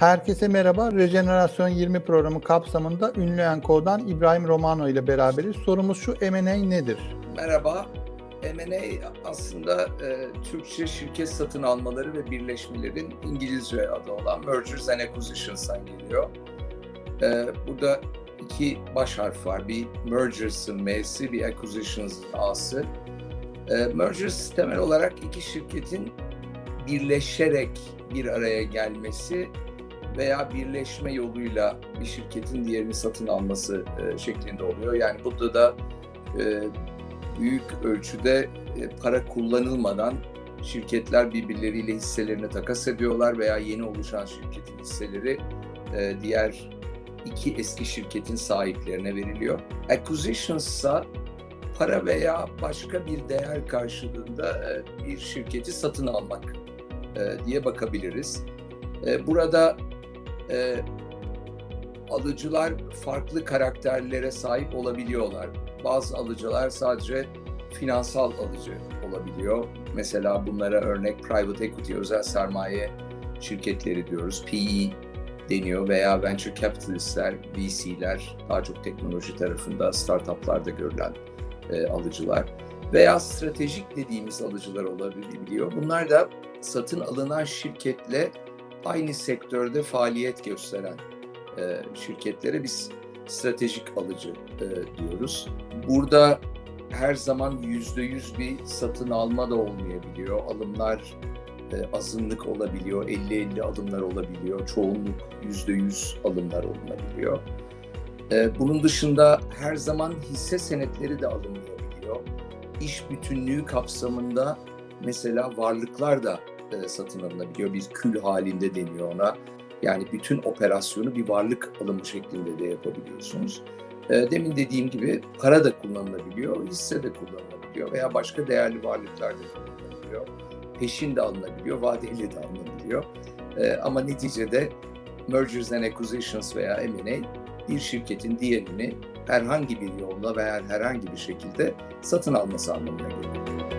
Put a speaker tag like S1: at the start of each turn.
S1: Herkese merhaba. Rejenerasyon 20 programı kapsamında ünlü enkodan İbrahim Romano ile beraberiz. Sorumuz şu, M&A nedir?
S2: Merhaba. M&A aslında e, Türkçe şirket satın almaları ve birleşmelerin İngilizce adı olan Mergers and Acquisitions'tan geliyor. E, burada iki baş harf var. Bir Mergers'ın M'si, bir Acquisitions A'sı. E, mergers temel olarak iki şirketin birleşerek bir araya gelmesi veya birleşme yoluyla bir şirketin diğerini satın alması e, şeklinde oluyor. Yani burada da e, büyük ölçüde e, para kullanılmadan şirketler birbirleriyle hisselerini takas ediyorlar veya yeni oluşan şirketin hisseleri e, diğer iki eski şirketin sahiplerine veriliyor. Acquisitions ise para veya başka bir değer karşılığında e, bir şirketi satın almak e, diye bakabiliriz. E, Burada alıcılar farklı karakterlere sahip olabiliyorlar. Bazı alıcılar sadece finansal alıcı olabiliyor. Mesela bunlara örnek private equity, özel sermaye şirketleri diyoruz. PE deniyor veya venture capitalistler, VC'ler, daha çok teknoloji tarafında, startuplarda görülen e, alıcılar veya stratejik dediğimiz alıcılar olabiliyor. Bunlar da satın alınan şirketle aynı sektörde faaliyet gösteren e, şirketlere biz stratejik alıcı e, diyoruz. Burada her zaman yüzde yüz bir satın alma da olmayabiliyor. Alımlar azınlık olabiliyor, 50-50 alımlar olabiliyor. Çoğunluk yüzde yüz alımlar olabiliyor. E, bunun dışında her zaman hisse senetleri de alınmayabiliyor. İş bütünlüğü kapsamında mesela varlıklar da e, satın alınabiliyor. Bir kül halinde deniyor ona. Yani bütün operasyonu bir varlık alımı şeklinde de yapabiliyorsunuz. E, Demin dediğim gibi para da kullanılabiliyor, hisse de kullanılabiliyor veya başka değerli varlıklar da kullanılabiliyor. Peşin de alınabiliyor, vadeli de alınabiliyor. E, Ama neticede mergers and acquisitions veya M&A bir şirketin diğerini herhangi bir yolla veya herhangi bir şekilde satın alması anlamına geliyor.